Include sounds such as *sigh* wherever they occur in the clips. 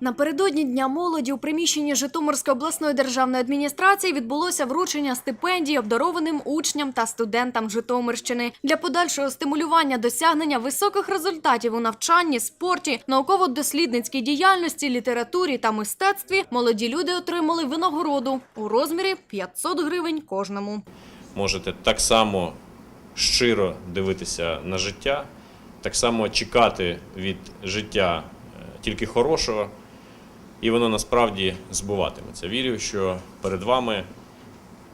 Напередодні Дня молоді у приміщенні Житомирської обласної державної адміністрації відбулося вручення стипендій обдарованим учням та студентам Житомирщини для подальшого стимулювання досягнення високих результатів у навчанні, спорті, науково-дослідницькій діяльності, літературі та мистецтві. Молоді люди отримали винагороду у розмірі 500 гривень кожному. можете так само щиро дивитися на життя, так само чекати від життя е, тільки хорошого, і воно насправді збуватиметься. Вірю, що перед вами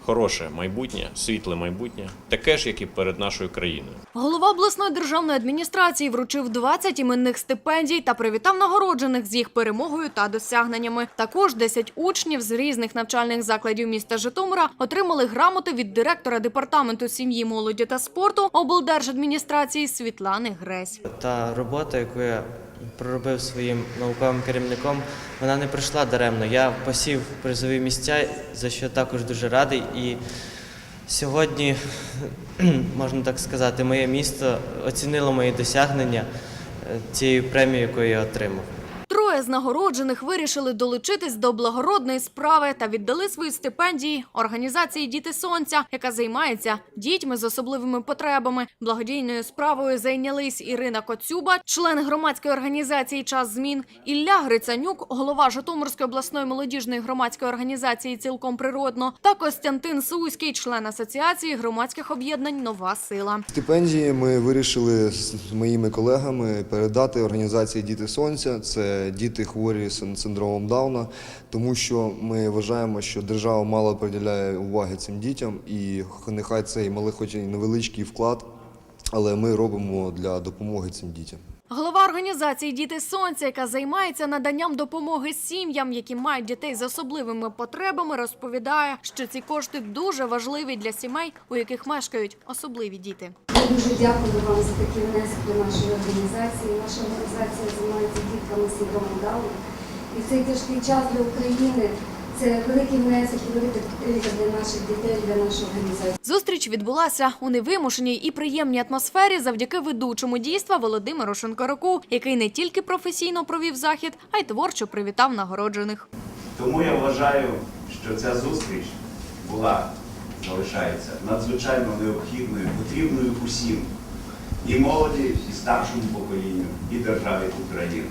хороше майбутнє, світле майбутнє, таке ж, як і перед нашою країною. Голова обласної державної адміністрації вручив 20 іменних стипендій та привітав нагороджених з їх перемогою та досягненнями. Також 10 учнів з різних навчальних закладів міста Житомира отримали грамоти від директора департаменту сім'ї, молоді та спорту облдержадміністрації Світлани Гресь. Та робота, яку я проробив своїм науковим керівником, вона не пройшла даремно. Я посів призові місця, за що також дуже радий. І сьогодні, *clears throat* можна так сказати, моє місто оцінило мої досягнення е, цією премією, яку я отримав. З нагороджених вирішили долучитись до благородної справи та віддали свої стипендії організації Діти Сонця, яка займається дітьми з особливими потребами. Благодійною справою зайнялись Ірина Коцюба, член громадської організації Час змін, Ілля Грицанюк, голова Житомирської обласної молодіжної громадської організації Цілком природно та Костянтин Суський, член асоціації громадських об'єднань Нова сила. Стипендії ми вирішили з моїми колегами передати організації Діти Сонця. Це діти хворі з синдромом Дауна, тому що ми вважаємо, що держава мало приділяє уваги цим дітям, і нехай цей малий, хоч і невеличкий вклад, але ми робимо для допомоги цим дітям. Голова організації Діти Сонця, яка займається наданням допомоги сім'ям, які мають дітей з особливими потребами, розповідає, що ці кошти дуже важливі для сімей, у яких мешкають особливі діти. Я дуже дякую вам за такий внесок до нашої організації. Наша організація займається дітками синдромом Дауна. І цей тяжкий час для України це великий внесок і велика підтримка для наших дітей, для нашої організації. Зустріч відбулася у невимушеній і приємній атмосфері завдяки ведучому дійства Володимиру Шинкараку, який не тільки професійно провів захід, а й творчо привітав нагороджених. Тому я вважаю, що ця зустріч була, залишається надзвичайно необхідною, потрібною усім, і молоді, і старшому поколінню, і державі України.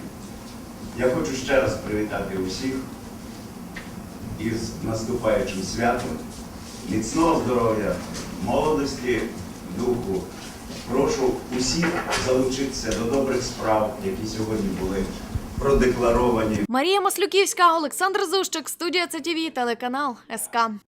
Я хочу ще раз привітати усіх із наступаючим святом, міцного здоров'я, молодості, духу. Прошу усіх залучитися до добрих справ, які сьогодні були продекларовані. Марія Маслюківська, Олександр Зущик, студія ЦТВ, телеканал СК.